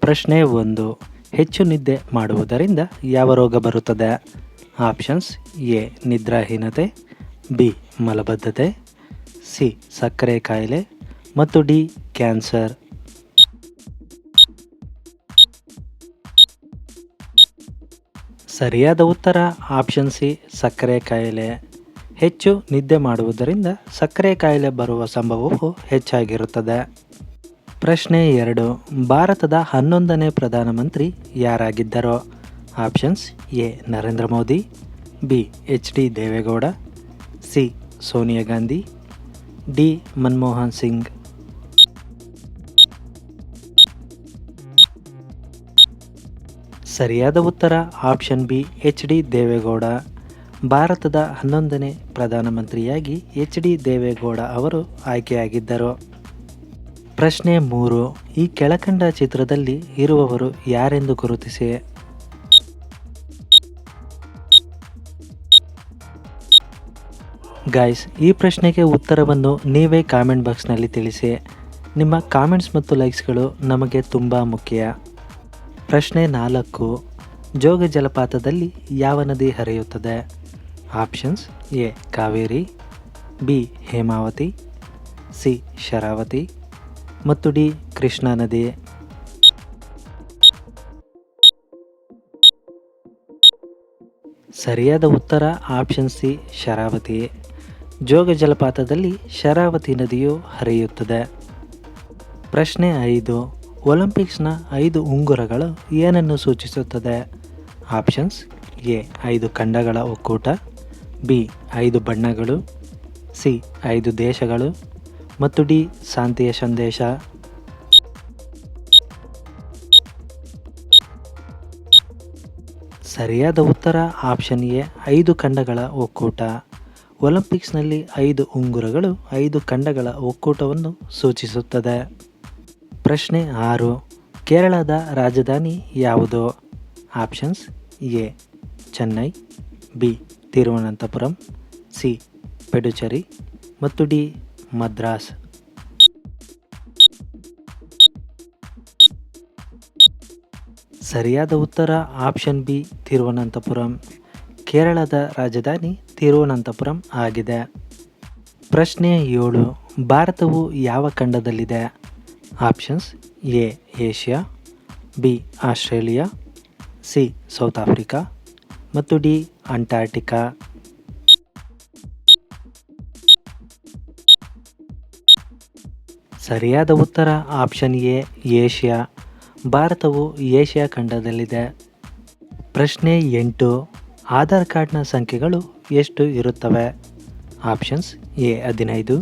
ಪ್ರಶ್ನೆ ಒಂದು. ಹೆಚ್ಚು ನಿದ್ದೆ ಮಾಡುವುದರಿಂದ ಯಾವ ರೋಗ ಬರುತ್ತದೆ? ಆಪ್ಷನ್ಸ್ ಎ, ನಿದ್ರಾಹೀನತೆ, ಬಿ, ಮಲಬದ್ಧತೆ, ಸಿ, ಸಕ್ಕರೆ ಕಾಯಿಲೆ ಮತ್ತು ಡಿ, ಕ್ಯಾನ್ಸರ್. ಸರಿಯಾದ ಉತ್ತರ ಆಪ್ಷನ್ ಸಿ, ಸಕ್ಕರೆ ಕಾಯಿಲೆ. ಹೆಚ್ಚು ನಿದ್ದೆ ಮಾಡುವುದರಿಂದ ಸಕ್ಕರೆ ಕಾಯಿಲೆ ಬರುವ ಸಂಭವವು ಹೆಚ್ಚಾಗಿರುತ್ತದೆ. ಪ್ರಶ್ನೆ ಎರಡು. ಭಾರತದ ಹನ್ನೊಂದನೇ ಪ್ರಧಾನಮಂತ್ರಿ ಯಾರಾಗಿದ್ದರೋ? Options A. Narendra Modi, B. H. D. Deve Gowda, C. Sonia Gandhi, D. Manmohan Singh. ಸರಿಯಾದ ಉತ್ತರ? Option B. H. D. Deve Gowda. ಭಾರತದ ಹನ್ನೊಂದನೇ ಪ್ರಧಾನಮಂತ್ರಿಯಾಗಿ ಎಚ್. ಡಿ. ದೇವೇಗೌಡ ಅವರು ಆಯ್ಕೆಯಾಗಿದ್ದರು? ಪ್ರಶ್ನೆ ಮೂರು, ಈ ಕೆಳಕಂಡ ಚಿತ್ರದಲ್ಲಿ ಇರುವವರು ಯಾರೆಂದು ಗುರುತಿಸಿ? ಗಾಯ್ಸ್ ಈ ಪ್ರಶ್ನೆಗೆ ಉತ್ತರವನ್ನು ನೀವೇ ಕಾಮೆಂಟ್ ಬಾಕ್ಸ್ನಲ್ಲಿ ತಿಳಿಸಿ. ನಿಮ್ಮ ಕಾಮೆಂಟ್ಸ್ ಮತ್ತು ಲೈಕ್ಸ್ಗಳು ನಮಗೆ ತುಂಬ ಮುಖ್ಯ. ಪ್ರಶ್ನೆ ನಾಲ್ಕು, ಜೋಗ ಜಲಪಾತದಲ್ಲಿ ಯಾವ ನದಿ ಹರಿಯುತ್ತದೆ? Options A, Kaveri, B, Hemavathi, C, Sharavathi ಮತ್ತು ಡಿ ಕೃಷ್ಣಾ ನದಿ. ಸರಿಯಾದ ಉತ್ತರ ಆಪ್ಷನ್ ಸಿ, ಶರಾವತಿ. ಜೋಗ ಜಲಪಾತದಲ್ಲಿ ಶರಾವತಿ ನದಿಯು ಹರಿಯುತ್ತದೆ. ಪ್ರಶ್ನೆ ಐದು, ಒಲಿಂಪಿಕ್ಸ್ನ ಐದು ಉಂಗುರಗಳು ಏನನ್ನು ಸೂಚಿಸುತ್ತದೆ? ಆಪ್ಷನ್ಸ್ ಎ, ಐದು ಖಂಡಗಳ ಒಕ್ಕೂಟ, ಬಿ, ಐದು ಬಣ್ಣಗಳು, ಸಿ, ಐದು ದೇಶಗಳು ಮತ್ತು ಡಿ ಶಾಂತಿಯ ಸಂದೇಶ. ಸರಿಯಾದ ಉತ್ತರ ಆಪ್ಷನ್ ಎ, ಐದು ಖಂಡಗಳ ಒಕ್ಕೂಟ. ಒಲಿಂಪಿಕ್ಸ್ನಲ್ಲಿ ಐದು ಉಂಗುರಗಳು, ಐದು ಖಂಡಗಳ ಒಕ್ಕೂಟವನ್ನು ಸೂಚಿಸುತ್ತದೆ. ಪ್ರಶ್ನೆ ಆರು, ಕೇರಳದ ರಾಜಧಾನಿ ಯಾವುದು? Options A, Chennai, B, Thiruvananthapuram, C, Puducherry ಮತ್ತು ಡಿ ಮದ್ರಾಸ್. ಸರಿಯಾದ ಉತ್ತರ ಆಪ್ಷನ್ ಬಿ ತಿರುವನಂತಪುರಂ. ಕೇರಳದ ರಾಜಧಾನಿ ತಿರುವನಂತಪುರಂ ಆಗಿದೆ. ಪ್ರಶ್ನೆ ಏಳು, ಭಾರತವು ಯಾವ ಖಂಡದಲ್ಲಿದೆ? Options A, Asia, B, Australia, C, South Africa, ಮತ್ತು ಡಿ ಅಂಟಾರ್ಟಿಕಾ ಸರಿಯಾದ ಉತ್ತರ ಆಪ್ಷನ್ ಎ, ಏಷ್ಯಾ. ಭಾರತವು ಏಷ್ಯಾ ಖಂಡದಲ್ಲಿದೆ. ಪ್ರಶ್ನೆ ಎಂಟು, ಆಧಾರ್ ಕಾರ್ಡ್ನ ಸಂಖ್ಯೆಗಳು ಎಷ್ಟು ಇರುತ್ತವೆ? ಆಪ್ಷನ್ಸ್ ಎ, ಹದಿನೈದು,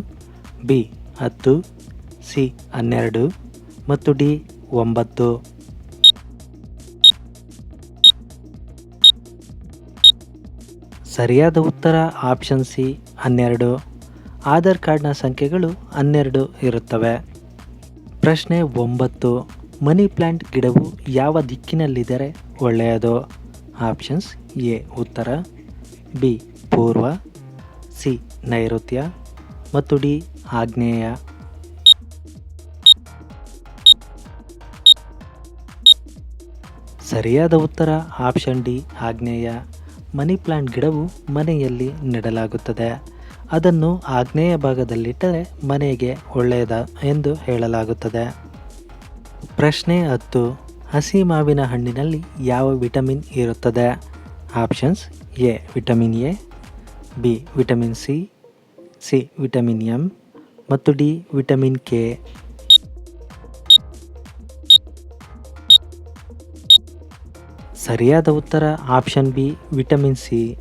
ಬಿ, ಹತ್ತು, ಸಿ, ಹನ್ನೆರಡು ಮತ್ತು ಡಿ, ಒಂಬತ್ತು. ಸರಿಯಾದ ಉತ್ತರ ಆಪ್ಷನ್ ಸಿ, ಹನ್ನೆರಡು. ಆಧಾರ್ ಕಾರ್ಡ್ನ ಸಂಖ್ಯೆಗಳು ಹನ್ನೆರಡು ಇರುತ್ತವೆ. ಪ್ರಶ್ನೆ ಒಂಬತ್ತು, ಮನಿ ಪ್ಲ್ಯಾಂಟ್ ಗಿಡವು ಯಾವ ದಿಕ್ಕಿನಲ್ಲಿದ್ದರೆ ಒಳ್ಳೆಯದು? ಆಪ್ಷನ್ಸ್ ಎ, ಉತ್ತರ. ಬಿ, ಪೂರ್ವ. ಸಿ, ನೈಋತ್ಯ. ಮತ್ತು ಡಿ, ಆಗ್ನೇಯ. ಸರಿಯಾದ ಉತ್ತರ ಆಪ್ಷನ್ ಡಿ, ಆಗ್ನೇಯ. ಮನಿ ಪ್ಲಾಂಟ್ ಗಿಡವು ಮನೆಯಲ್ಲಿ ನೆಡಲಾಗುತ್ತದೆ. ಅದನ್ನು ಆಗ್ನೇಯ ಭಾಗದಲ್ಲಿಟ್ಟರೆ ಮನೆಗೆ ಒಳ್ಳೆಯದ ಎಂದು ಹೇಳಲಾಗುತ್ತದೆ. ಪ್ರಶ್ನೆ ಹತ್ತು. ಹಸಿ ಮಾವಿನ ಹಣ್ಣಿನಲ್ಲಿ ಯಾವ ವಿಟಮಿನ್ ಇರುತ್ತದೆ? Options A, vitamin A, B, vitamin C C, vitamin M ಮತ್ತು ಡಿ, ವಿಟಮಿನ್ ಕೆ. ಸರಿಯಾದ ಉತ್ತರ ಆಪ್ಷನ್ ಬಿ, ವಿಟಮಿನ್ ಸಿ.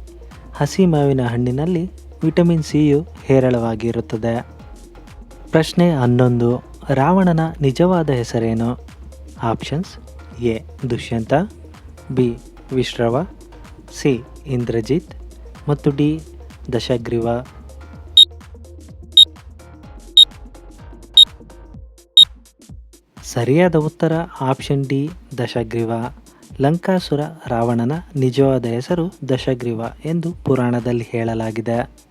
ಹಸಿ ಮಾವಿನ ಹಣ್ಣಿನಲ್ಲಿ ವಿಟಮಿನ್ ಸಿಯು ಹೇರಳವಾಗಿರುತ್ತದೆ. ಪ್ರಶ್ನೆ ಹನ್ನೊಂದು, ರಾವಣನ ನಿಜವಾದ ಹೆಸರೇನು? Options A, Dushyanta, B Vishrava C, Indrajit, ಮತ್ತು ಡಿ, ದಶಗ್ರೀವ. ಸರಿಯಾದ ಉತ್ತರ ಆಪ್ಷನ್ ಡಿ, ದಶಗ್ರೀವ. ಲಂಕಾಸುರ ರಾವಣನ ನಿಜವಾದ ಹೆಸರು ದಶಗ್ರೀವ ಎಂದು ಪುರಾಣದಲ್ಲಿ ಹೇಳಲಾಗಿದೆ.